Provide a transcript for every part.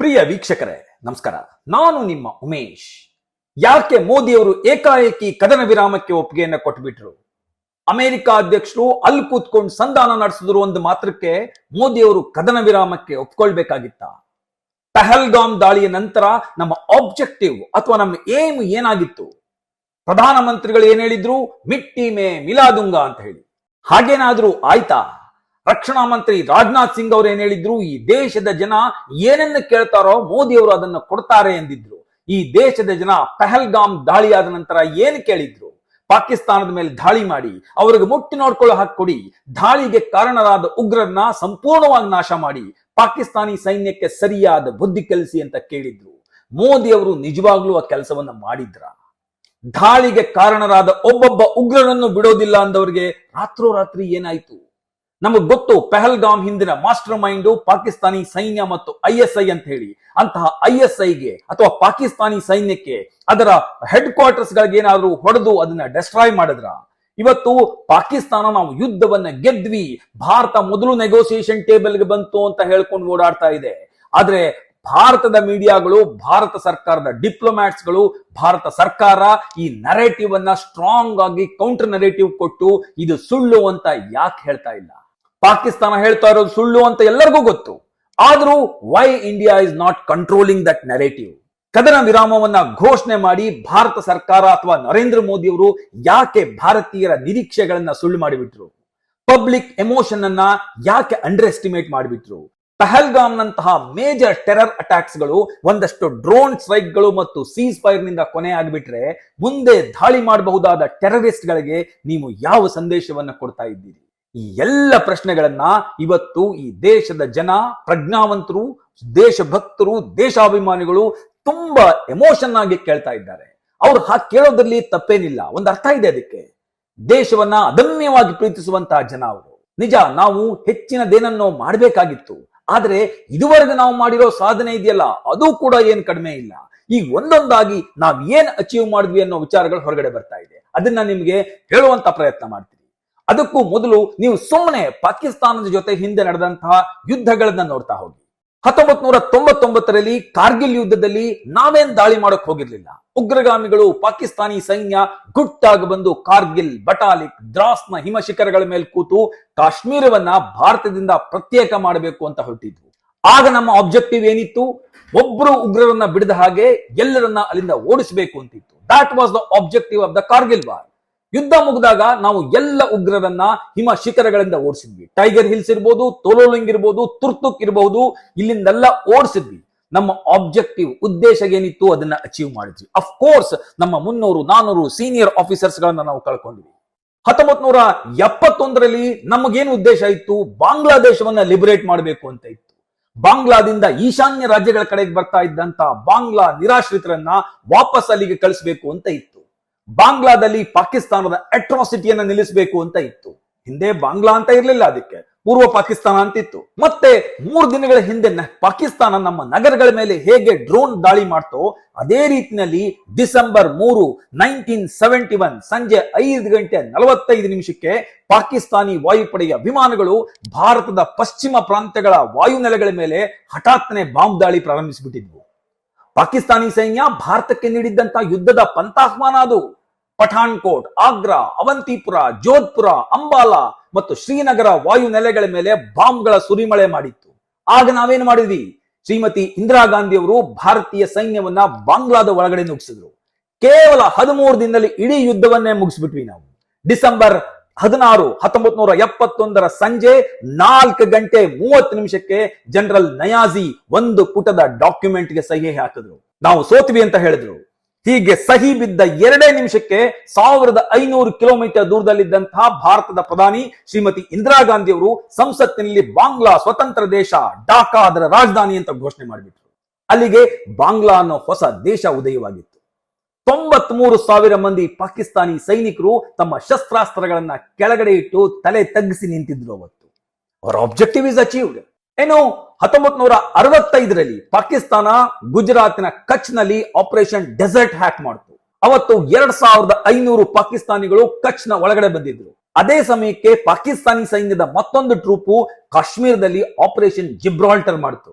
ಪ್ರಿಯ ವೀಕ್ಷಕರೇ, ನಮಸ್ಕಾರ. ನಾನು ನಿಮ್ಮ ಉಮೇಶ್. ಯಾಕೆ ಮೋದಿಯವರು ಏಕಾಏಕಿ ಕದನ ವಿರಾಮಕ್ಕೆ ಒಪ್ಪಿಗೆಯನ್ನ ಕೊಟ್ಬಿಟ್ರು? ಅಮೆರಿಕ ಅಧ್ಯಕ್ಷರು ಅಲ್ಲಿ ಕೂತ್ಕೊಂಡು ಸಂಧಾನ ನಡೆಸಿದ್ರು ಒಂದು ಮಾತ್ರಕ್ಕೆ ಮೋದಿಯವರು ಕದನ ವಿರಾಮಕ್ಕೆ ಒಪ್ಕೊಳ್ಬೇಕಾಗಿತ್ತ? ಪಹಲ್ಗಾಮ್ ದಾಳಿಯ ನಂತರ ನಮ್ಮ ಆಬ್ಜೆಕ್ಟಿವ್ ಅಥವಾ ನಮ್ಮ ಏಮ್ ಏನಾಗಿತ್ತು? ಪ್ರಧಾನಮಂತ್ರಿಗಳು ಏನ್ ಹೇಳಿದ್ರು? ಮಿಟ್ಟಿ ಮೇ ಮಿಲಾದುಂಗ ಅಂತ ಹೇಳಿ. ಹಾಗೇನಾದ್ರೂ ಆಯ್ತಾ? ರಕ್ಷಣಾ ಮಂತ್ರಿ ರಾಜನಾಥ್ ಸಿಂಗ್ ಅವರು ಏನ್ ಹೇಳಿದ್ರು? ಈ ದೇಶದ ಜನ ಏನನ್ನ ಕೇಳ್ತಾರೋ ಮೋದಿ ಅವರು ಅದನ್ನ ಕೊಡ್ತಾರೆ ಎಂದಿದ್ರು. ಈ ದೇಶದ ಜನ ಪೆಹಲ್ಗಾಮ್ ದಾಳಿಯಾದ ನಂತರ ಏನ್ ಕೇಳಿದ್ರು? ಪಾಕಿಸ್ತಾನದ ಮೇಲೆ ದಾಳಿ ಮಾಡಿ, ಅವ್ರಿಗೆ ಮುಟ್ಟಿ ನೋಡ್ಕೊಳ್ಳೋ ಹಾಕಿ ಕೊಡಿ, ದಾಳಿಗೆ ಕಾರಣರಾದ ಉಗ್ರರನ್ನ ಸಂಪೂರ್ಣವಾಗಿ ನಾಶ ಮಾಡಿ, ಪಾಕಿಸ್ತಾನಿ ಸೈನ್ಯಕ್ಕೆ ಸರಿಯಾದ ಬುದ್ಧಿ ಕಲಿಸಿ ಅಂತ ಕೇಳಿದ್ರು. ಮೋದಿ ಅವರು ನಿಜವಾಗ್ಲೂ ಆ ಕೆಲಸವನ್ನ ಮಾಡಿದ್ರ? ದಾಳಿಗೆ ಕಾರಣರಾದ ಒಬ್ಬೊಬ್ಬ ಉಗ್ರರನ್ನು ಬಿಡೋದಿಲ್ಲ ಅಂದವರಿಗೆ ರಾತ್ರೋರಾತ್ರಿ ಏನಾಯ್ತು? ನಮಗ್ ಗೊತ್ತು ಪೆಹಲ್ಗಾಮ್ ಹಿಂದಿನ ಮಾಸ್ಟರ್ ಮೈಂಡ್ ಪಾಕಿಸ್ತಾನಿ ಸೈನ್ಯ ಮತ್ತು ಐ ಎಸ್ ಐ ಅಂತ ಹೇಳಿ. ಅಂತಹ ಐ ಎಸ್ ಐಗೆ ಅಥವಾ ಪಾಕಿಸ್ತಾನಿ ಸೈನ್ಯಕ್ಕೆ ಅದರ ಹೆಡ್ ಕ್ವಾರ್ಟರ್ಸ್ ಗಳಿಗೆ ಏನಾದ್ರೂ ಹೊಡೆದು ಅದನ್ನ ಡೆಸ್ಟ್ರಾಯ್ ಮಾಡಿದ್ರ? ಇವತ್ತು ಪಾಕಿಸ್ತಾನ ನಾವು ಯುದ್ಧವನ್ನ ಗೆದ್ವಿ, ಭಾರತ ಮೊದಲು ನೆಗೋಸಿಯೇಷನ್ ಟೇಬಲ್ಗೆ ಬಂತು ಅಂತ ಹೇಳ್ಕೊಂಡು ಓಡಾಡ್ತಾ ಇದೆ. ಆದ್ರೆ ಭಾರತದ ಮೀಡಿಯಾಗಳು, ಭಾರತ ಸರ್ಕಾರದ ಡಿಪ್ಲೊಮ್ಯಾಟ್ಸ್ಗಳು ಭಾರತ ಸರ್ಕಾರ ಈ ನರೇಟಿವ್ ಅನ್ನ ಸ್ಟ್ರಾಂಗ್ ಆಗಿ ಕೌಂಟರ್ ನರೇಟಿವ್ ಕೊಟ್ಟು ಇದು ಸುಳ್ಳು ಅಂತ ಯಾಕೆ ಹೇಳ್ತಾ ಇಲ್ಲ? ಪಾಕಿಸ್ತಾನ ಹೇಳ್ತಾ ಇರೋದು ಸುಳ್ಳು ಅಂತ ಎಲ್ಲರಿಗೂ ಗೊತ್ತು. ಆದರೂ why India is not controlling that narrative ಕದನ ವಿರಾಮವನ್ನ ಘೋಷಣೆ ಮಾಡಿ ಭಾರತ ಸರ್ಕಾರ ಅಥವಾ ನರೇಂದ್ರ ಮೋದಿ ಅವರು ಯಾಕೆ ಭಾರತೀಯರ ನಿರೀಕ್ಷೆಗಳನ್ನ ಸುಳ್ಳು ಮಾಡಿಬಿಟ್ರು? ಪಬ್ಲಿಕ್ ಎಮೋಷನ್ ಅನ್ನ ಯಾಕೆ ಅಂಡರ್ ಎಸ್ಟಿಮೇಟ್ ಮಾಡಿಬಿಟ್ರು? ಪಹಲ್ಗಾಮ್ ನಂತಹ ಮೇಜರ್ ಟೆರರ್ ಅಟ್ಯಾಕ್ಸ್ಗಳು ಒಂದಷ್ಟು ಡ್ರೋನ್ ಸ್ಟ್ರೈಕ್ಗಳು ಮತ್ತು ಸೀಸ್ ಫೈರ್ನಿಂದ ಕೊನೆ ಆಗಿಬಿಟ್ರೆ ಮುಂದೆ ದಾಳಿ ಮಾಡಬಹುದಾದ ಟೆರರಿಸ್ಟ್ ಗಳಿಗೆ ನೀವು ಯಾವ ಸಂದೇಶವನ್ನ ಕೊಡ್ತಾ ಇದ್ದೀರಿ? ಈ ಎಲ್ಲ ಪ್ರಶ್ನೆಗಳನ್ನ ಇವತ್ತು ಈ ದೇಶದ ಜನ, ಪ್ರಜ್ಞಾವಂತರು, ದೇಶಭಕ್ತರು, ದೇಶಾಭಿಮಾನಿಗಳು ತುಂಬಾ ಎಮೋಷನ್ ಆಗಿ ಕೇಳ್ತಾ ಇದ್ದಾರೆ. ಅವ್ರು ಹಾಗೆ ಕೇಳೋದ್ರಲ್ಲಿ ತಪ್ಪೇನಿಲ್ಲ. ಒಂದು ಅರ್ಥ ಇದೆ ಅದಕ್ಕೆ. ದೇಶವನ್ನ ಅದಮ್ಯವಾಗಿ ಪ್ರೀತಿಸುವಂತಹ ಜನ ಅವರು. ನಿಜ, ನಾವು ಹೆಚ್ಚಿನದೇನನ್ನೋ ಮಾಡಬೇಕಾಗಿತ್ತು. ಆದ್ರೆ ಇದುವರೆಗೆ ನಾವು ಮಾಡಿರೋ ಸಾಧನೆ ಇದೆಯಲ್ಲ, ಅದು ಕೂಡ ಏನ್ ಕಡಿಮೆ ಇಲ್ಲ. ಈ ಒಂದೊಂದಾಗಿ ನಾವ್ ಏನ್ ಅಚೀವ್ ಮಾಡಿದ್ವಿ ಅನ್ನೋ ವಿಚಾರಗಳು ಹೊರಗಡೆ ಬರ್ತಾ ಇದೆ. ಅದನ್ನ ನಿಮ್ಗೆ ಹೇಳುವಂತ ಪ್ರಯತ್ನ ಮಾಡ್ತೀನಿ. ಅದಕ್ಕೂ ಮೊದಲು ನೀವು ಸುಮ್ಮನೆ ಪಾಕಿಸ್ತಾನದ ಜೊತೆ ಹಿಂದೆ ನಡೆದಂತಹ ಯುದ್ಧಗಳನ್ನ ನೋಡ್ತಾ ಹೋಗಿ. ಹತ್ತೊಂಬತ್ ನೂರ ತೊಂಬತ್ತೊಂಬತ್ತರಲ್ಲಿ ಕಾರ್ಗಿಲ್ ಯುದ್ಧದಲ್ಲಿ ನಾವೇನ್ ದಾಳಿ ಮಾಡಕ್ ಹೋಗಿರ್ಲಿಲ್ಲ. ಉಗ್ರಗಾಮಿಗಳು, ಪಾಕಿಸ್ತಾನಿ ಸೈನ್ಯ ಗುಟ್ಟಾಗಿ ಬಂದು ಕಾರ್ಗಿಲ್ ಬಟಾಲಿಕ್ ದ್ರಾಸ್ನ ಹಿಮ ಶಿಖರಗಳ ಮೇಲೆ ಕೂತು ಕಾಶ್ಮೀರವನ್ನ ಭಾರತದಿಂದ ಪ್ರತ್ಯೇಕ ಮಾಡಬೇಕು ಅಂತ ಹೊರಟಿದ್ವು ಆಗ ನಮ್ಮ ಆಬ್ಜೆಕ್ಟಿವ್ ಏನಿತ್ತು? ಒಬ್ರು ಉಗ್ರರನ್ನ ಬಿಡದ ಹಾಗೆ ಎಲ್ಲರನ್ನ ಅಲ್ಲಿಂದ ಓಡಿಸಬೇಕು ಅಂತಿತ್ತು. That was the objective of the Kargil war ಯುದ್ಧ ಮುಗಿದಾಗ ನಾವು ಎಲ್ಲ ಉಗ್ರರನ್ನ ಹಿಮ ಶಿಖರಗಳಿಂದ ಓಡಿಸಿದ್ವಿ. ಟೈಗರ್ ಹಿಲ್ಸ್ ಇರ್ಬೋದು ತೋಲೋಲಿಂಗ್ ಇರ್ಬೋದು ತುರ್ತುಕ್ ಇರಬಹುದು ಇಲ್ಲಿಂದೆಲ್ಲ ಓಡಿಸಿದ್ವಿ. ನಮ್ಮ ಆಬ್ಜೆಕ್ಟಿವ್ ಉದ್ದೇಶ ಏನಿತ್ತು ಅದನ್ನ ಅಚೀವ್ ಮಾಡಿದ್ವಿ. ಅಫ್ ಕೋರ್ಸ್ ನಮ್ಮ ಮುನ್ನೂರು, ನಾನೂರು ಸೀನಿಯರ್ ಆಫೀಸರ್ಸ್ ಗಳನ್ನ ನಾವು ಕಳ್ಕೊಂಡ್ವಿ ಹತ್ತೊಂಬತ್ ನೂರ ಎಪ್ಪತ್ತೊಂದರಲ್ಲಿ ನಮಗೇನು ಉದ್ದೇಶ ಇತ್ತು? ಬಾಂಗ್ಲಾದೇಶವನ್ನ ಲಿಬರೇಟ್ ಮಾಡಬೇಕು ಅಂತ ಇತ್ತು. ಬಾಂಗ್ಲಾದಿಂದ ಈಶಾನ್ಯ ರಾಜ್ಯಗಳ ಕಡೆಗೆ ಬರ್ತಾ ಇದ್ದಂತ ಬಾಂಗ್ಲಾ ನಿರಾಶ್ರಿತರನ್ನ ವಾಪಸ್ ಅಲ್ಲಿಗೆ ಕಳಿಸಬೇಕು ಅಂತ ಇತ್ತು. ಬಾಂಗ್ಲಾದಲ್ಲಿ ಪಾಕಿಸ್ತಾನದ ಅಟ್ರಾಸಿಟಿಯನ್ನು ನಿಲ್ಲಿಸಬೇಕು ಅಂತ ಇತ್ತು. ಹಿಂದೆ ಬಾಂಗ್ಲಾ ಅಂತ ಇರಲಿಲ್ಲ ಅದಕ್ಕೆ. ಪೂರ್ವ ಪಾಕಿಸ್ತಾನ ಅಂತಿತ್ತು ಮತ್ತೆ ಮೂರು ದಿನಗಳ ಹಿಂದೆ ಪಾಕಿಸ್ತಾನ ನಮ್ಮ ನಗರಗಳ ಮೇಲೆ ಹೇಗೆ ಡ್ರೋನ್ ದಾಳಿ ಮಾಡ್ತೋ, ಅದೇ ರೀತಿಯಲ್ಲಿ ಡಿಸೆಂಬರ್ ಮೂರು ನೈನ್ಟೀನ್ ಸೆವೆಂಟಿ ಒನ್ ಸಂಜೆ ಐದು ಗಂಟೆ ನಲವತ್ತೈದು ನಿಮಿಷಕ್ಕೆ ಪಾಕಿಸ್ತಾನಿ ವಾಯುಪಡೆಯ ವಿಮಾನಗಳು ಭಾರತದ ಪಶ್ಚಿಮ ಪ್ರಾಂತ್ಯಗಳ ವಾಯುನೆಲೆಗಳ ಮೇಲೆ ಹಠಾತ್ನೆ ಬಾಂಬ್ ದಾಳಿ ಪ್ರಾರಂಭಿಸಿಬಿಟ್ಟಿದ್ವು. ಪಾಕಿಸ್ತಾನಿ ಸೈನ್ಯ ಭಾರತಕ್ಕೆ ನೀಡಿದ್ದಂತಹ ಯುದ್ಧದ ಪಂಥಾಹ್ವಾನ ಅದು. ಪಠಾಣ್ಕೋಟ್, ಆಗ್ರಾ, ಅವಂತಿಪುರ, ಜೋಧ್ಪುರ, ಅಂಬಾಲಾ ಮತ್ತು ಶ್ರೀನಗರ ವಾಯು ನೆಲೆಗಳ ಮೇಲೆ ಬಾಂಬ್ಗಳ ಸುರಿಮಳೆ ಮಾಡಿತ್ತು. ಆಗ ನಾವೇನು ಮಾಡಿದ್ವಿ? ಶ್ರೀಮತಿ ಇಂದಿರಾ ಗಾಂಧಿ ಅವರು ಭಾರತೀಯ ಸೈನ್ಯವನ್ನ ಬಾಂಗ್ಲಾದ ಒಳಗಡೆ ನುಗ್ಗಿಸಿದ್ರು. ಕೇವಲ ಹದಿಮೂರು ದಿನದಲ್ಲಿ ಇಡೀ ಯುದ್ಧವನ್ನೇ ಮುಗಿಸ್ಬಿಟ್ವಿ ನಾವು. ಡಿಸೆಂಬರ್ ಹದಿನಾರು ಹತ್ತೊಂಬತ್ ನೂರ ಎಪ್ಪತ್ತೊಂದರ ಸಂಜೆ ನಾಲ್ಕು ಗಂಟೆ ಮೂವತ್ತು ನಿಮಿಷಕ್ಕೆ ಜನರಲ್ ನಯಾಜಿ ಒಂದು ಪುಟದ ಡಾಕ್ಯುಮೆಂಟ್ಗೆ ಸಹಿ ಹಾಕಿದ್ರು. ನಾವು ಸೋತ್ವಿ ಅಂತ ಹೇಳಿದ್ರು. ಹೀಗೆ ಸಹಿ ಬಿದ್ದ ಎರಡೇ ನಿಮಿಷಕ್ಕೆ ಸಾವಿರದ ಐನೂರು ಕಿಲೋಮೀಟರ್ ದೂರದಲ್ಲಿದ್ದಂತಹ ಭಾರತದ ಪ್ರಧಾನಿ ಶ್ರೀಮತಿ ಇಂದಿರಾ ಗಾಂಧಿ ಅವರು ಸಂಸತ್ತಿನಲ್ಲಿ ಬಾಂಗ್ಲಾ ಸ್ವತಂತ್ರ ದೇಶ ಢಾಕಾ ಅದರ ರಾಜಧಾನಿ ಅಂತ ಘೋಷಣೆ ಮಾಡಿಬಿಟ್ರು. ಅಲ್ಲಿಗೆ ಬಾಂಗ್ಲಾ ಅನ್ನೋ ಹೊಸ ದೇಶ ಉದಯವಾಗಿತ್ತು. ತೊಂಬತ್ ಮೂರು ಸಾವಿರ ಮಂದಿ ಪಾಕಿಸ್ತಾನಿ ಸೈನಿಕರು ತಮ್ಮ ಶಸ್ತ್ರಾಸ್ತ್ರಗಳನ್ನ ಕೆಳಗಡೆ ಇಟ್ಟು ತಲೆ ತಗ್ಗಿಸಿ ನಿಂತಿದ್ರು ಅವತ್ತು. ಅವರ ಆಬ್ಜೆಕ್ಟಿವ್ ಇಸ್ ಅಚೀವ್ಡ್ ಏನು ಹತ್ತೊಂಬತ್ ನೂರ ಅರವತ್ತೈದರಲ್ಲಿ ಪಾಕಿಸ್ತಾನ ಗುಜರಾತಿನ ಕಚ್ನಲ್ಲಿ ಆಪರೇಷನ್ ಡೆಸರ್ಟ್ ಹ್ಯಾಕ್ ಮಾಡಿತು. ಅವತ್ತು ಎರಡ್ ಸಾವಿರದ ಐನೂರು ಪಾಕಿಸ್ತಾನಿಗಳು ಕಚ್ನ ಒಳಗಡೆ ಬಂದಿದ್ರು. ಅದೇ ಸಮಯಕ್ಕೆ ಪಾಕಿಸ್ತಾನಿ ಸೈನ್ಯದ ಮತ್ತೊಂದು ಟ್ರೂಪು ಕಾಶ್ಮೀರದಲ್ಲಿ ಆಪರೇಷನ್ ಜಿಬ್ರಾಲ್ಟರ್ ಮಾಡಿತು.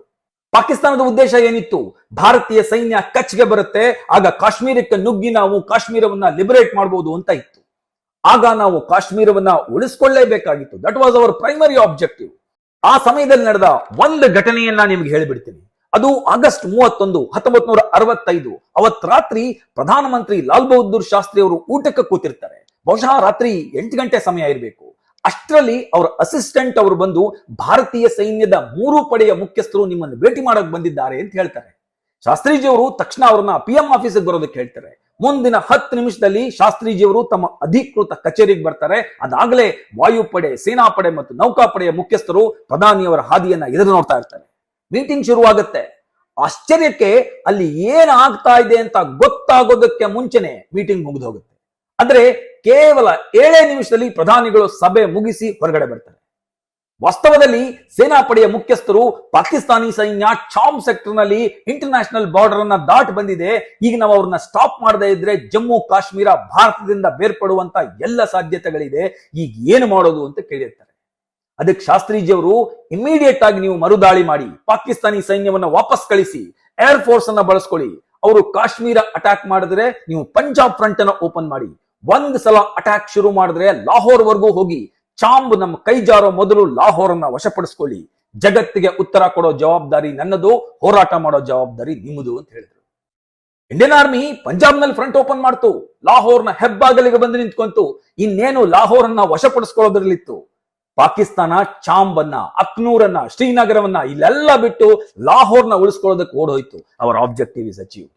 ಪಾಕಿಸ್ತಾನದ ಉದ್ದೇಶ ಏನಿತ್ತು? ಭಾರತೀಯ ಸೈನ್ಯ ಕಚ್ಗೆ ಬರುತ್ತೆ, ಆಗ ಕಾಶ್ಮೀರಕ್ಕೆ ನುಗ್ಗಿ ನಾವು ಕಾಶ್ಮೀರವನ್ನ ಲಿಬರೇಟ್ ಮಾಡಬಹುದು ಅಂತ ಇತ್ತು. ಆಗ ನಾವು ಕಾಶ್ಮೀರವನ್ನ ಉಳಿಸ್ಕೊಳ್ಳೇಬೇಕಾಗಿತ್ತು. That was our primary objective ಆ ಸಮಯದಲ್ಲಿ ನಡೆದ ಒಂದು ಘಟನೆಯನ್ನ ನಿಮ್ಗೆ ಹೇಳಿಬಿಡ್ತೀನಿ. ಅದು ಆಗಸ್ಟ್ ಮೂವತ್ತೊಂದು ಹತ್ತೊಂಬತ್ ನೂರ ಅರವತ್ತೈದು. ಅವತ್ ರಾತ್ರಿ ಪ್ರಧಾನಮಂತ್ರಿ ಲಾಲ್ ಬಹದ್ದೂರ್ ಶಾಸ್ತ್ರಿ ಅವರು ಊಟಕ್ಕೆ ಕೂತಿರ್ತಾರೆ. ಬಹುಶಃ ರಾತ್ರಿ ಎಂಟು ಗಂಟೆ ಸಮಯ ಇರಬೇಕು. ಅಷ್ಟರಲ್ಲಿ ಅವರ ಅಸಿಸ್ಟೆಂಟ್ ಅವರು ಬಂದು ಭಾರತೀಯ ಸೈನ್ಯದ ಮೂರು ಪಡೆಯ ಮುಖ್ಯಸ್ಥರು ನಿಮ್ಮನ್ನು ಭೇಟಿ ಮಾಡಕ್ ಬಂದಿದ್ದಾರೆ ಅಂತ ಹೇಳ್ತಾರೆ. ಶಾಸ್ತ್ರೀಜಿ ಅವರು ತಕ್ಷಣ ಅವರನ್ನ ಪಿ ಎಂ ಆಫೀಸಿಗೆ ಬರೋದಕ್ಕೆ ಹೇಳ್ತಾರೆ. ಮುಂದಿನ ಹತ್ತು ನಿಮಿಷದಲ್ಲಿ ಶಾಸ್ತ್ರೀಜಿಯವರು ತಮ್ಮ ಅಧಿಕೃತ ಕಚೇರಿಗೆ ಬರ್ತಾರೆ. ಅದಾಗಲೇ ವಾಯುಪಡೆ, ಸೇನಾಪಡೆ ಮತ್ತು ನೌಕಾಪಡೆಯ ಮುಖ್ಯಸ್ಥರು ಪ್ರಧಾನಿಯವರ ಹಾದಿಯನ್ನ ಎದುರು ನೋಡ್ತಾ ಇರ್ತಾರೆ. ಮೀಟಿಂಗ್ ಶುರುವಾಗುತ್ತೆ. ಆಶ್ಚರ್ಯಕ್ಕೆ ಅಲ್ಲಿ ಏನಾಗ್ತಾ ಇದೆ ಅಂತ ಗೊತ್ತಾಗೋದಕ್ಕೆ ಮುಂಚೆನೆ ಮೀಟಿಂಗ್ ಮುಗಿದು ಹೋಗುತ್ತೆ. ಅಂದ್ರೆ ಕೇವಲ ಏಳೇ ನಿಮಿಷದಲ್ಲಿ ಪ್ರಧಾನಿಗಳು ಸಭೆ ಮುಗಿಸಿ ಹೊರಗಡೆ ಬರ್ತಾರೆ. ವಾಸ್ತವದಲ್ಲಿ ಸೇನಾಪಡೆಯ ಮುಖ್ಯಸ್ಥರು ಪಾಕಿಸ್ತಾನಿ ಸೈನ್ಯ ಚಾಮ್ ಸೆಕ್ಟರ್ನಲ್ಲಿ ಇಂಟರ್ನ್ಯಾಷನಲ್ ಬಾರ್ಡರ್ ಅನ್ನ ದಾಟ್ ಬಂದಿದೆ. ಈಗ ನಾವು ಅವ್ರನ್ನ ಸ್ಟಾಪ್ ಮಾಡದೇ ಇದ್ರೆ ಜಮ್ಮು, ಕಾಶ್ಮೀರ, ಭಾರತದಿಂದ ಬೇರ್ಪಡುವಂತ ಎಲ್ಲ ಸಾಧ್ಯತೆಗಳಿದೆ. ಈಗ ಏನು ಮಾಡೋದು ಅಂತ ಕೇಳಿರ್ತಾರೆ. ಅದಕ್ಕೆ ಶಾಸ್ತ್ರೀಜಿ ಅವರು ಇಮಿಡಿಯೇಟ್ ಆಗಿ ನೀವು ಮರುದಾಳಿ ಮಾಡಿ, ಪಾಕಿಸ್ತಾನಿ ಸೈನ್ಯವನ್ನ ವಾಪಸ್ ಕಳಿಸಿ ಏರ್ ಫೋರ್ಸ್ ಅನ್ನ ಬಳಸ್ಕೊಳ್ಳಿ. ಅವರು ಕಾಶ್ಮೀರ ಅಟ್ಯಾಕ್ ಮಾಡಿದ್ರೆ ನೀವು ಪಂಜಾಬ್ ಫ್ರಂಟ್ ಅನ್ನ ಓಪನ್ ಮಾಡಿ. ಒಂದ್ ಸಲ ಅಟ್ಯಾಕ್ ಶುರು ಮಾಡಿದ್ರೆ ಲಾಹೋರ್ ವರ್ಗೂ ಹೋಗಿ ಚಾಂಬ್ ನಮ್ಮ ಕೈ ಜಾರೋ ಮೊದಲು ಲಾಹೋರ್ ಅನ್ನ ವಶಪಡಿಸ್ಕೊಳ್ಳಿ. ಜಗತ್ತಿಗೆ ಉತ್ತರ ಕೊಡೋ ಜವಾಬ್ದಾರಿ ನನ್ನದು, ಹೋರಾಟ ಮಾಡೋ ಜವಾಬ್ದಾರಿ ನಿಮ್ಮದು ಅಂತ ಹೇಳಿದ್ರು. ಇಂಡಿಯನ್ ಆರ್ಮಿ ಪಂಜಾಬ್ನಲ್ಲಿ ಫ್ರಂಟ್ ಓಪನ್ ಮಾಡ್ತು. ಲಾಹೋರ್ನ ಹೆಬ್ಬಾಗಲಿಗೆ ಬಂದು ನಿಂತ್ಕೊಂತು. ಇನ್ನೇನು ಲಾಹೋರ್ ಅನ್ನ ವಶಪಡಿಸ್ಕೊಳ್ಳೋದ್ರಲ್ಲಿತ್ತು. ಪಾಕಿಸ್ತಾನ ಚಾಂಬನ್ನ ಅಕ್ನೂರನ್ನ ಶ್ರೀನಗರವನ್ನ ಇಲ್ಲೆಲ್ಲ ಬಿಟ್ಟು ಲಾಹೋರ್ನ ಉಳಿಸ್ಕೊಳ್ಳೋದಕ್ಕೆ ಓಡೋಯ್ತು. ಅವರ ಆಬ್ಜೆಕ್ಟಿವ್ ಇಸ್ ಅಚೀವ್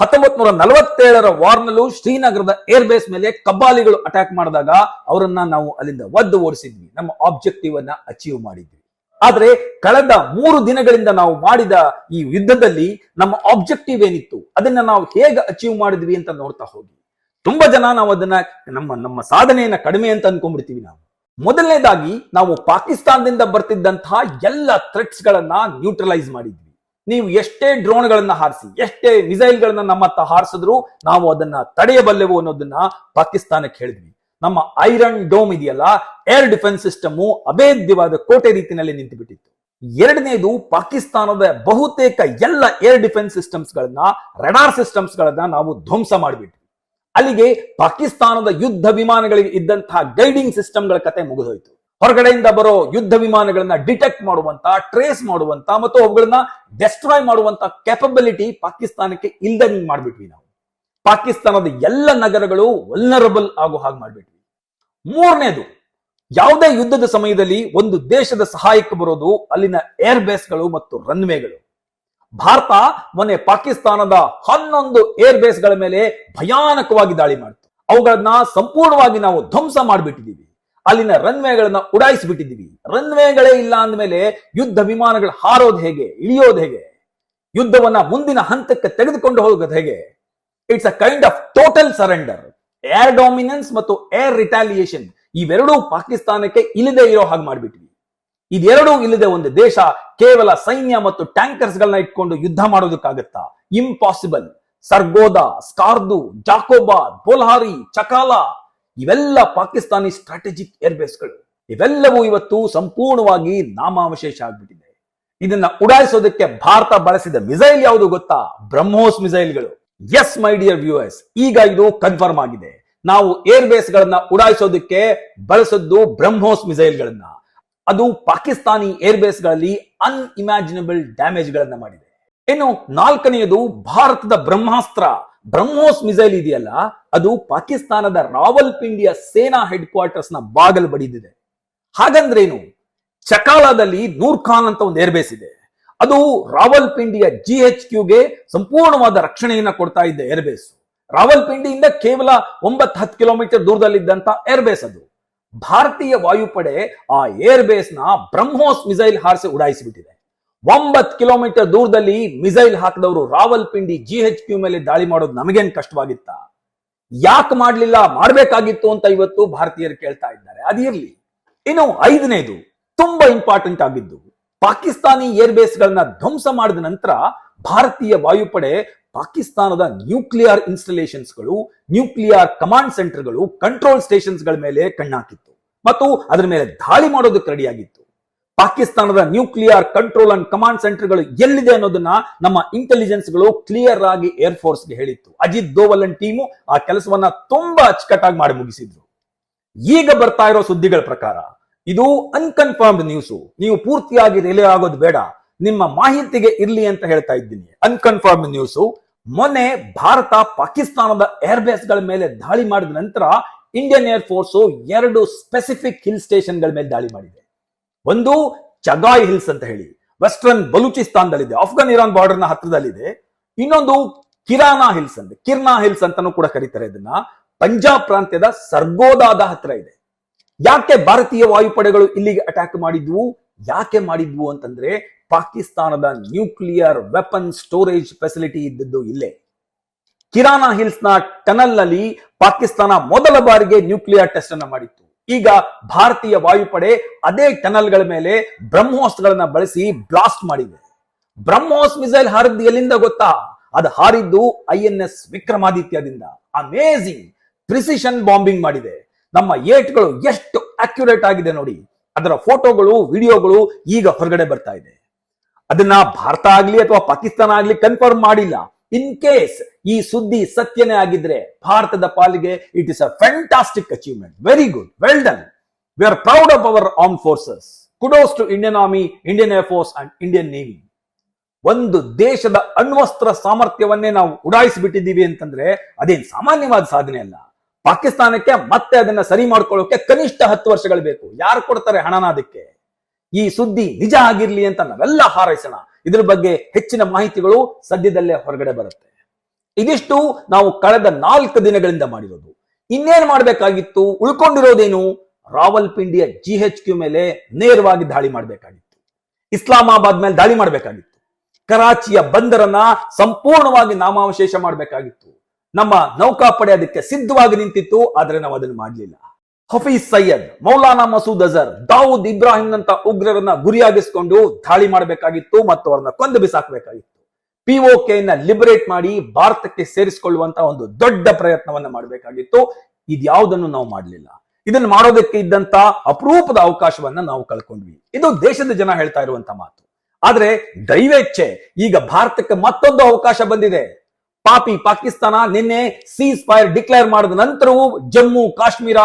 ಹತ್ತೊಂಬತ್ ನೂರ ನಲವತ್ತೇಳರ ವಾರ್ನಲ್ಲೂ ಶ್ರೀನಗರದ ಏರ್ ಬೇಸ್ ಮೇಲೆ ಕಬ್ಬಾಲಿಗಳು ಅಟ್ಯಾಕ್ ಮಾಡಿದಾಗ ಅವರನ್ನ ನಾವು ಅಲ್ಲಿಂದ ಒದ್ದು ಓಡಿಸಿದ್ವಿ. ನಮ್ಮ ಆಬ್ಜೆಕ್ಟಿವ್ ಅನ್ನ ಅಚೀವ್ ಮಾಡಿದ್ವಿ. ಆದ್ರೆ ಕಳೆದ ಮೂರು ದಿನಗಳಿಂದ ನಾವು ಮಾಡಿದ ಈ ಯುದ್ಧದಲ್ಲಿ ನಮ್ಮ ಆಬ್ಜೆಕ್ಟಿವ್ ಏನಿತ್ತು, ಅದನ್ನ ನಾವು ಹೇಗೆ ಅಚೀವ್ ಮಾಡಿದ್ವಿ ಅಂತ ನೋಡ್ತಾ ಹೋಗಿ. ತುಂಬಾ ಜನ ನಾವು ಅದನ್ನ ನಮ್ಮ ನಮ್ಮ ಸಾಧನೆಯನ್ನ ಕಡಿಮೆ ಅಂತ ಅನ್ಕೊಂಡ್ಬಿಡ್ತೀವಿ ನಾವು. ಮೊದಲನೇದಾಗಿ ನಾವು ಪಾಕಿಸ್ತಾನದಿಂದ ಬರ್ತಿದ್ದಂತಹ ಎಲ್ಲ ಥ್ರೆಟ್ಸ್ ಗಳನ್ನ ನ್ಯೂಟ್ರಲೈಸ್ ಮಾಡಿದ್ವಿ. ನೀವು ಎಷ್ಟೇ ಡ್ರೋನ್ಗಳನ್ನ ಹಾರಿಸಿ, ಎಷ್ಟೇ ಮಿಸೈಲ್ಗಳನ್ನ ನಮ್ಮತ್ತ ಹಾರಿಸಿದ್ರು ನಾವು ಅದನ್ನ ತಡೆಯಬಲ್ಲೆವು ಅನ್ನೋದನ್ನ ಪಾಕಿಸ್ತಾನಕ್ಕೆ ಹೇಳಿದ್ವಿ. ನಮ್ಮ ಐರನ್ ಡೋಮ್ ಇದೆಯಲ್ಲ ಏರ್ ಡಿಫೆನ್ಸ್ ಸಿಸ್ಟಮ್ ಅಭೇದ್ಯವಾದ ಕೋಟೆ ರೀತಿಯಲ್ಲಿ ನಿಂತು ಬಿಟ್ಟಿತ್ತು ಎರಡನೇದು ಪಾಕಿಸ್ತಾನದ ಬಹುತೇಕ ಎಲ್ಲ ಏರ್ ಡಿಫೆನ್ಸ್ ಸಿಸ್ಟಮ್ಸ್ ಗಳನ್ನ ರೆಡಾರ್ ಸಿಸ್ಟಮ್ಸ್ ಗಳನ್ನ ನಾವು ಧ್ವಂಸ ಮಾಡಿಬಿಟ್ವಿ. ಅಲ್ಲಿಗೆ ಪಾಕಿಸ್ತಾನದ ಯುದ್ಧ ವಿಮಾನಗಳಿಗೆ ಇದ್ದಂತಹ ಗೈಡಿಂಗ್ ಸಿಸ್ಟಮ್ಗಳ ಕತೆ ಮುಗಿದೋಯ್ತು. ಹೊರಗಡೆಯಿಂದ ಬರೋ ಯುದ್ಧ ವಿಮಾನಗಳನ್ನ ಡಿಟೆಕ್ಟ್ ಮಾಡುವಂತ, ಟ್ರೇಸ್ ಮಾಡುವಂತ ಮತ್ತು ಅವುಗಳನ್ನ ಡೆಸ್ಟ್ರಾಯ್ ಮಾಡುವಂತ ಕೆಪಬಿಲಿಟಿ ಪಾಕಿಸ್ತಾನಕ್ಕೆ ಇಲ್ದಂಗ್ ಮಾಡ್ಬಿಟ್ವಿ ನಾವು. ಪಾಕಿಸ್ತಾನದ ಎಲ್ಲ ನಗರಗಳು ವಲ್ನರಬಲ್ ಆಗೋ ಹಾಗೆ ಮಾಡ್ಬಿಟ್ವಿ. ಮೂರನೇದು, ಯಾವುದೇ ಯುದ್ಧದ ಸಮಯದಲ್ಲಿ ಒಂದು ದೇಶದ ಸಹಾಯಕ್ಕೆ ಬರೋದು ಅಲ್ಲಿನ ಏರ್ ಬೇಸ್ಗಳು ಮತ್ತು ರನ್ವೇಗಳು ಭಾರತ ಮೊನ್ನೆ ಪಾಕಿಸ್ತಾನದ ಹನ್ನೊಂದು ಏರ್ ಬೇಸ್ಗಳ ಮೇಲೆ ಭಯಾನಕವಾಗಿ ದಾಳಿ ಮಾಡ್ತು. ಅವುಗಳನ್ನ ಸಂಪೂರ್ಣವಾಗಿ ನಾವು ಧ್ವಂಸ ಮಾಡಿಬಿಟ್ಟಿದೀವಿ. ಅಲ್ಲಿನ ರನ್ವೇಗಳನ್ನ ರನ್ ರನ್ವೇಗಳೇ ಇಲ್ಲ ಅಂದಮೇಲೆ ಯುದ್ಧ ವಿಮಾನಗಳು ಹಾರೋದು ಹೇಗೆ, ಇಳಿಯೋದು ಹೇಗೆ, ಯುದ್ಧವನ್ನ ಮುಂದಿನ ಹಂತಕ್ಕೆ ತೆಗೆದುಕೊಂಡು ಹೋಗೋದು ಹೇಗೆ? It's a kind of total surrender air dominance ಮತ್ತು ಏರ್ ರಿಟಾಲಿಯೇಷನ್ ಇವೆರಡೂ ಪಾಕಿಸ್ತಾನಕ್ಕೆ ಇಲ್ಲದೆ ಇರೋ ಹಾಗೆ ಮಾಡಿಬಿಟ್ವಿ. ಇದೆರಡೂ ಇಲ್ಲದೆ ಒಂದು ದೇಶ ಕೇವಲ ಸೈನ್ಯ ಮತ್ತು ಟ್ಯಾಂಕರ್ಸ್ ಗಳನ್ನ ಇಟ್ಕೊಂಡು ಯುದ್ಧ ಮಾಡೋದಕ್ಕಾಗತ್ತಾ? ಇಂಪಾಸಿಬಲ್ ಸರ್ಗೋದಾ, ಸ್ಕಾರ್ದು, ಜಾಕೋಬಾ, ಬೋಲ್ಹಾರಿ, ಚಕಾಲಾ ಇವೆಲ್ಲ ಪಾಕಿಸ್ತಾನಿ ಸ್ಟ್ರಾಟಜಿಕ್ ಏರ್ಬೇಸ್ಗಳು ಇವೆಲ್ಲವೂ ಇವತ್ತು ಸಂಪೂರ್ಣವಾಗಿ ನಾಮಾವಶೇಷ ಆಗ್ಬಿಟ್ಟಿದೆ. ಇದನ್ನ ಉಡಾಯಿಸೋದಕ್ಕೆ ಭಾರತ ಬಳಸಿದ ಮಿಸೈಲ್ ಯಾವುದು ಗೊತ್ತಾ? ಬ್ರಹ್ಮೋಸ್ ಮಿಸೈಲ್ಗಳು. ಎಸ್ ಮೈ ಡಿಯರ್ ವ್ಯೂಯರ್ಸ್ ಈಗ ಇದು ಕನ್ಫರ್ಮ್ ಆಗಿದೆ. ನಾವು ಏರ್ ಬೇಸ್ ಗಳನ್ನ ಉಡಾಯಿಸೋದಕ್ಕೆ ಬಳಸದ್ದು ಬ್ರಹ್ಮೋಸ್ ಮಿಸೈಲ್ಗಳನ್ನ. ಅದು ಪಾಕಿಸ್ತಾನಿ ಏರ್ ಬೇಸ್ಗಳಲ್ಲಿ ಅನ್ಇಮ್ಯಾಜಿನಬಲ್ ಡ್ಯಾಮೇಜ್ ಗಳನ್ನ ಮಾಡಿದೆ. ಇನ್ನು ನಾಲ್ಕನೆಯದು ಭಾರತದ ಬ್ರಹ್ಮಾಸ್ತ್ರ. ಬ್ರಹ್ಮೋಸ್ ಮಿಸೈಲ್ ಇದೆಯಲ್ಲ, ಅದು ಪಾಕಿಸ್ತಾನದ ರಾವಲ್ಪಿಂಡಿಯ ಸೇನಾ ಹೆಡ್ ಕ್ವಾರ್ಟರ್ಸ್ನ ಬಾಗಲ್ ಬಡಿದಿದೆ. ಹಾಗಂದ್ರೇನು? ಚಕಾಲದಲ್ಲಿ ನೂರ್ ಖಾನ್ ಅಂತ ಒಂದು ಏರ್ಬೇಸ್ ಇದೆ. ಅದು ರಾವಲ್ಪಿಂಡಿಯ ಜಿ ಎಚ್ ಕ್ಯೂಗೆ ಸಂಪೂರ್ಣವಾದ ರಕ್ಷಣೆಯನ್ನ ಕೊಡ್ತಾ ಇದ್ದ ಏರ್ಬೇಸ್ ರಾವಲ್ಪಿಂಡಿಯಿಂದ ಕೇವಲ ಒಂಬತ್ತು ಹತ್ತು ಕಿಲೋಮೀಟರ್ ದೂರದಲ್ಲಿದ್ದಂತ ಏರ್ಬೇಸ್ ಅದು. ಭಾರತೀಯ ವಾಯುಪಡೆ ಆ ಏರ್ ಬೇಸ್ನ ಬ್ರಹ್ಮೋಸ್ ಮಿಸೈಲ್ ಹಾರಿಸಿ ಉಡಾಯಿಸಿಬಿಟ್ಟಿದೆ. ಒಂಬತ್ತು ಕಿಲೋಮೀಟರ್ ದೂರದಲ್ಲಿ ಮಿಸೈಲ್ ಹಾಕಿದವರು ರಾವಲ್ಪಿಂಡಿ ಜಿ ಎಚ್ ಕ್ಯೂ ಮೇಲೆ ದಾಳಿ ಮಾಡೋದು ನಮಗೇನ್ ಕಷ್ಟವಾಗಿತ್ತ? ಯಾಕೆ ಮಾಡ್ಲಿಲ್ಲ, ಮಾಡ್ಬೇಕಾಗಿತ್ತು ಅಂತ ಇವತ್ತು ಭಾರತೀಯರು ಕೇಳ್ತಾ ಇದ್ದಾರೆ. ಅದಿರ್ಲಿ ಇನ್ನು ಐದನೇದು, ತುಂಬಾ ಇಂಪಾರ್ಟೆಂಟ್ ಆಗಿದ್ದು, ಪಾಕಿಸ್ತಾನಿ ಏರ್ ಗಳನ್ನ ಧ್ವಂಸ ಮಾಡಿದ ನಂತರ ಭಾರತೀಯ ವಾಯುಪಡೆ ಪಾಕಿಸ್ತಾನದ ನ್ಯೂಕ್ಲಿಯರ್ ಇನ್ಸ್ಟಾಲೇಷನ್ಸ್ಗಳು, ನ್ಯೂಕ್ಲಿಯರ್ ಕಮಾಂಡ್ ಸೆಂಟರ್ಗಳು, ಕಂಟ್ರೋಲ್ ಸ್ಟೇಷನ್ಸ್ಗಳ ಮೇಲೆ ಕಣ್ಣಾಕಿತ್ತು. ಮತ್ತು ಅದರ ಮೇಲೆ ದಾಳಿ ಮಾಡೋದಕ್ಕೆ ರೆಡಿಯಾಗಿತ್ತು ಪಾಕಿಸ್ತಾನದ ನ್ಯೂಕ್ಲಿಯರ್ ಕಂಟ್ರೋಲ್ ಅಂಡ್ ಕಮಾಂಡ್ ಸೆಂಟರ್ಗಳು ಎಲ್ಲಿದೆ ಅನ್ನೋದನ್ನ ನಮ್ಮ ಇಂಟೆಲಿಜೆನ್ಸ್ಗಳು ಕ್ಲಿಯರ್ ಆಗಿ ಏರ್ ಫೋರ್ಸ್ಗೆ ಹೇಳಿತ್ತು. ಅಜಿತ್ ದೋವಲ್ ಅಂಡ್ ಟೀಮು ಆ ಕೆಲಸವನ್ನ ತುಂಬಾ ಅಚ್ಚುಕಟ್ಟಾಗಿ ಮಾಡಿ ಮುಗಿಸಿದ್ರು. ಈಗ ಬರ್ತಾ ಇರೋ ಸುದ್ದಿಗಳ ಪ್ರಕಾರ, ಇದು ಅನ್ಕನ್ಫರ್ಮ್ಡ್ ನ್ಯೂಸ್ ನೀವು ಪೂರ್ತಿಯಾಗಿ ರಿಲೇ ಆಗೋದು ಬೇಡ. ನಿಮ್ಮ ಮಾಹಿತಿಗೆ ಇರ್ಲಿ ಅಂತ ಹೇಳ್ತಾ ಇದ್ದೀನಿ. ಅನ್ಕನ್ಫರ್ಮ್ಡ್ ನ್ಯೂಸ್ ಮೊನ್ನೆ ಭಾರತ ಪಾಕಿಸ್ತಾನದ ಏರ್ ಬೇಸ್ಗಳ ಮೇಲೆ ದಾಳಿ ಮಾಡಿದ ನಂತರ ಇಂಡಿಯನ್ ಏರ್ ಫೋರ್ಸ್ ಎರಡು ಸ್ಪೆಸಿಫಿಕ್ ಹಿಲ್ ಸ್ಟೇಷನ್ಗಳ ಮೇಲೆ ದಾಳಿ ಮಾಡಿದೆ. ಒಂದು ಚಗಾಯ್ ಹಿಲ್ಸ್ ಅಂತ ಹೇಳಿ, ವೆಸ್ಟರ್ನ್ ಬಲೂಚಿಸ್ತಾನದಲ್ಲಿದೆ ಅಫ್ಘಾನ್ ಇರಾನ್ ಬಾರ್ಡರ್ನ ಹತ್ರದಲ್ಲಿದೆ. ಇನ್ನೊಂದು ಕಿರಾನಾ ಹಿಲ್ಸ್ ಅಂತ, ಕಿರ್ನಾ ಹಿಲ್ಸ್ ಅಂತಾನೂ ಕೂಡ ಕರೀತಾರೆ ಇದನ್ನ. ಪಂಜಾಬ್ ಪ್ರಾಂತ್ಯದ ಸರ್ಗೋದಾದ ಹತ್ರ ಇದೆ. ಯಾಕೆ ಭಾರತೀಯ ವಾಯುಪಡೆಗಳು ಇಲ್ಲಿಗೆ ಅಟ್ಯಾಕ್ ಮಾಡಿದ್ವು? ಯಾಕೆ ಮಾಡಿದ್ವು ಅಂತಂದ್ರೆ ಪಾಕಿಸ್ತಾನದ ನ್ಯೂಕ್ಲಿಯರ್ ವೆಪನ್ ಸ್ಟೋರೇಜ್ ಫೆಸಿಲಿಟಿ ಇದ್ದದ್ದು ಇಲ್ಲೇ. ಕಿರಾನಾ ಹಿಲ್ಸ್ನ ಟನಲ್ನಲ್ಲಿ ಪಾಕಿಸ್ತಾನ ಮೊದಲ ಬಾರಿಗೆ ನ್ಯೂಕ್ಲಿಯರ್ ಟೆಸ್ಟ್ ಅನ್ನ ಮಾಡಿತ್ತು. ಈಗ ಭಾರತೀಯ ವಾಯುಪಡೆ ಅದೇ ಟನಲ್ಗಳ ಮೇಲೆ ಬ್ರಹ್ಮೋಸ್ ಗಳನ್ನ ಬಳಸಿ ಬ್ಲಾಸ್ಟ್ ಮಾಡಿದೆ. ಬ್ರಹ್ಮೋಸ್ ಮಿಸೈಲ್ ಹಾರಿದ್ದು ಎಲ್ಲಿಂದ ಗೊತ್ತಾ? ಅದು ಹಾರಿದ್ದು ಐ ಎನ್ ಎಸ್ ವಿಕ್ರಮಾದಿತ್ಯದಿಂದ. ಅಮೇಜಿಂಗ್ ಪ್ರಿಸಿಷನ್ ಬಾಂಬಿಂಗ್ ಮಾಡಿದೆ. ನಮ್ಮ ಏಟ್ಗಳು ಎಷ್ಟು ಅಕ್ಯುರೇಟ್ ಆಗಿದೆ ನೋಡಿ. ಅದರ ಫೋಟೋಗಳು, ವಿಡಿಯೋಗಳು ಈಗ ಹೊರಗಡೆ ಬರ್ತಾ ಇದೆ. ಅದನ್ನ ಭಾರತ ಆಗ್ಲಿ ಅಥವಾ ಪಾಕಿಸ್ತಾನ ಆಗ್ಲಿ ಕನ್ಫರ್ಮ್ ಮಾಡಿಲ್ಲ. ಇನ್ ಕೇಸ್ ಈ ಸುದ್ದಿ ಸತ್ಯನೇ ಆಗಿದ್ರೆ ಭಾರತದ ಪಾಲಿಗೆ it is a fantastic achievement very good well done we are proud of our arm forces kudos to Indian army Indian air force and Indian navy ಒಂದು ದೇಶದ ಅಣ್ವಸ್ತ್ರ ಸಾಮರ್ಥ್ಯವನ್ನೇ ನಾವು ಉಡಾಯಿಸಿಬಿಟ್ಟಿದ್ದೀವಿ ಅಂತಂದ್ರೆ ಅದೇನ್ ಸಾಮಾನ್ಯವಾದ ಸಾಧನೆ ಅಲ್ಲ. ಪಾಕಿಸ್ತಾನಕ್ಕೆ ಮತ್ತೆ ಅದನ್ನ ಸರಿ ಮಾಡ್ಕೊಳ್ಳೋಕೆ ಕನಿಷ್ಠ ಹತ್ತು ವರ್ಷಗಳು ಬೇಕು. ಯಾರು ಕೊಡ್ತಾರೆ ಹಣನ ಅದಕ್ಕೆ? ಈ ಸುದ್ದಿ ನಿಜ ಆಗಿರ್ಲಿ ಅಂತ ನಾವೆಲ್ಲ ಹಾರೈಸೋಣ. ಇದ್ರ ಬಗ್ಗೆ ಹೆಚ್ಚಿನ ಮಾಹಿತಿಗಳು ಸದ್ಯದಲ್ಲೇ ಹೊರಗಡೆ ಬರುತ್ತೆ. ಇದಿಷ್ಟು ನಾವು ಕಳೆದ ನಾಲ್ಕು ದಿನಗಳಿಂದ ಮಾಡಿರೋದು. ಇನ್ನೇನ್ ಮಾಡಬೇಕಾಗಿತ್ತು? ಉಳ್ಕೊಂಡಿರೋದೇನು? ರಾವಲ್ಪಿಂಡಿಯ ಜಿ ಹೆಚ್ ಕ್ಯೂ ಮೇಲೆ ನೇರವಾಗಿ ದಾಳಿ ಮಾಡಬೇಕಾಗಿತ್ತು. ಇಸ್ಲಾಮಾಬಾದ್ ಮೇಲೆ ದಾಳಿ ಮಾಡಬೇಕಾಗಿತ್ತು. ಕರಾಚಿಯ ಬಂದರನ್ನ ಸಂಪೂರ್ಣವಾಗಿ ನಾಮಾವಶೇಷ ಮಾಡಬೇಕಾಗಿತ್ತು. ನಮ್ಮ ನೌಕಾಪಡೆ ಅದಕ್ಕೆ ಸಿದ್ಧವಾಗಿ ನಿಂತಿತ್ತು, ಆದರೆ ನಾವು ಅದನ್ನು ಮಾಡಲಿಲ್ಲ. ಹಫೀಜ್ ಸೈಯದ್, ಮೌಲಾನಾ ಮಸೂದ್ ಅಜರ್, ದಾವೂದ್ ಇಬ್ರಾಹಿಂನಂತ ಉಗ್ರರನ್ನ ಗುರಿಯಾಗಿಸಿಕೊಂಡು ದಾಳಿ ಮಾಡಬೇಕಾಗಿತ್ತು ಮತ್ತು ಅವರನ್ನ ಕೊಂದು ಬಿಸಾಕಬೇಕಾಗಿತ್ತು. ಪಿಒಕೆ ನ ಲಿಬರೇಟ್ ಮಾಡಿ ಭಾರತಕ್ಕೆ ಸೇರಿಸಿಕೊಳ್ಳುವಂತ ಒಂದು ದೊಡ್ಡ ಪ್ರಯತ್ನವನ್ನ ಮಾಡಬೇಕಾಗಿತ್ತು. ಇದ್ಯಾವುದನ್ನು ನಾವು ಮಾಡಲಿಲ್ಲ. ಇದನ್ನು ಮಾಡೋದಕ್ಕೆ ಇದ್ದಂತ ಅಪರೂಪದ ಅವಕಾಶವನ್ನ ನಾವು ಕಳ್ಕೊಂಡ್ವಿ. ಇದು ದೇಶದ ಜನ ಹೇಳ್ತಾ ಇರುವಂತ ಮಾತು. ಆದ್ರೆ ದೈವೇಚ್ಛೆ ಈಗ ಭಾರತಕ್ಕೆ ಮತ್ತೊಂದು ಅವಕಾಶ ಬಂದಿದೆ. ಪಾಪಿ ಪಾಕಿಸ್ತಾನ ನಿನ್ನೆ ಸೀಸ್ ಫೈರ್ ಡಿಕ್ಲೇರ್ ಮಾಡಿದ ನಂತರವೂ ಜಮ್ಮು, ಕಾಶ್ಮೀರ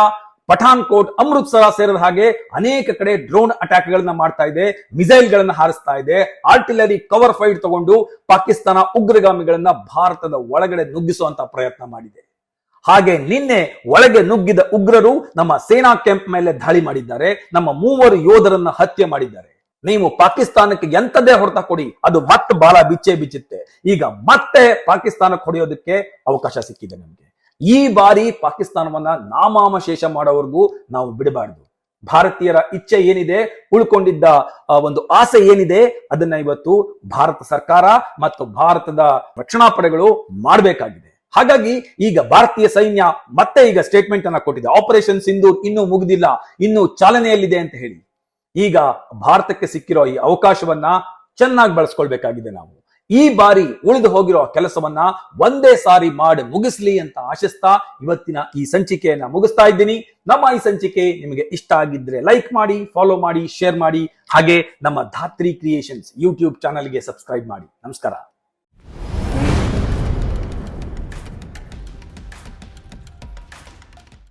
ಪಠಾನ್ಕೋಟ್ ಅಮೃತ್ಸರ ಸೇರಿದ ಹಾಗೆ ಅನೇಕ ಕಡೆ ಡ್ರೋನ್ ಅಟ್ಯಾಕ್ ಗಳನ್ನ ಮಾಡ್ತಾ ಇದೆ ಮಿಸೈಲ್ ಗಳನ್ನ ಹಾರಿಸ್ತಾ ಇದೆ, ಆರ್ಟಿಲರಿ ಕವರ್ ಫೈಟ್ ತಗೊಂಡು ಪಾಕಿಸ್ತಾನ ಉಗ್ರಗಾಮಿಗಳನ್ನ ಭಾರತದ ಒಳಗಡೆ ನುಗ್ಗಿಸುವಂತ ಪ್ರಯತ್ನ ಮಾಡಿದೆ. ಹಾಗೆ ನಿನ್ನೆ ಒಳಗೆ ನುಗ್ಗಿದ ಉಗ್ರರು ನಮ್ಮ ಸೇನಾ ಕ್ಯಾಂಪ್ ಮೇಲೆ ದಾಳಿ ಮಾಡಿದ್ದಾರೆ, ನಮ್ಮ ಮೂವರು ಯೋಧರನ್ನ ಹತ್ಯೆ ಮಾಡಿದ್ದಾರೆ. ನೀವು ಪಾಕಿಸ್ತಾನಕ್ಕೆ ಎಂತದೇ ಹೊಡೆತ ಕೊಡಿ, ಅದು ಮತ್ತೆ ಬಾಲ ಬಿಚ್ಚೆ ಬಿಚ್ಚುತ್ತೆ. ಈಗ ಮತ್ತೆ ಪಾಕಿಸ್ತಾನಕ್ಕೆ ಹೊಡೆಯೋದಕ್ಕೆ ಅವಕಾಶ ಸಿಕ್ಕಿದೆ ನಮ್ಗೆ. ಈ ಬಾರಿ ಪಾಕಿಸ್ತಾನವನ್ನ ನಾಮಾಮಶೇಷ ಮಾಡೋವರೆಗೂ ನಾವು ಬಿಡಬಾರ್ದು. ಭಾರತೀಯರ ಇಚ್ಛೆ ಏನಿದೆ, ಉಳ್ಕೊಂಡಿದ್ದ ಒಂದು ಆಸೆ ಏನಿದೆ, ಅದನ್ನ ಇವತ್ತು ಭಾರತ ಸರ್ಕಾರ ಮತ್ತು ಭಾರತದ ರಕ್ಷಣಾ ಪಡೆಗಳು ಮಾಡಬೇಕಾಗಿದೆ. ಹಾಗಾಗಿ ಈಗ ಭಾರತೀಯ ಸೈನ್ಯ ಮತ್ತೆ ಈಗ ಸ್ಟೇಟ್ಮೆಂಟ್ ಅನ್ನ ಕೊಟ್ಟಿದೆ. ಆಪರೇಷನ್ ಸಿಂಧೂರ್ ಇನ್ನೂ ಮುಗಿದಿಲ್ಲ, ಇನ್ನೂ ಚಾಲನೆಯಲ್ಲಿದೆ ಅಂತ ಹೇಳಿ. ಈಗ ಭಾರತಕ್ಕೆ ಸಿಕ್ಕಿರೋ ಈ ಅವಕಾಶವನ್ನ ಚೆನ್ನಾಗಿ ಬಳಸ್ಕೊಳ್ಬೇಕಾಗಿದೆ ನಾವು. ಈ ಬಾರಿ ಉಳಿದು ಹೋಗಿರೋ ಕೆಲಸವನ್ನ ಒಂದೇ ಸಾರಿ ಮಾಡಿ ಮುಗಿಸ್ಲಿ ಅಂತ ಆಶಿಸ್ತಾ ಇವತ್ತಿನ ಈ ಸಂಚಿಕೆಯನ್ನ ಮುಗಿಸ್ತಾ ಇದ್ದೀನಿ. ನಮ್ಮ ಈ ಸಂಚಿಕೆ ನಿಮಗೆ ಇಷ್ಟ ಆಗಿದ್ರೆ ಲೈಕ್ ಮಾಡಿ ಫಾಲೋ ಮಾಡಿ ಶೇರ್ ಮಾಡಿ, ಹಾಗೆ ನಮ್ಮ ಧಾತ್ರಿ ಕ್ರಿಯೇಷನ್ಸ್ ಯೂಟ್ಯೂಬ್ ಚಾನಲ್ಗೆ ಸಬ್ಸ್ಕ್ರೈಬ್ ಮಾಡಿ. ನಮಸ್ಕಾರ.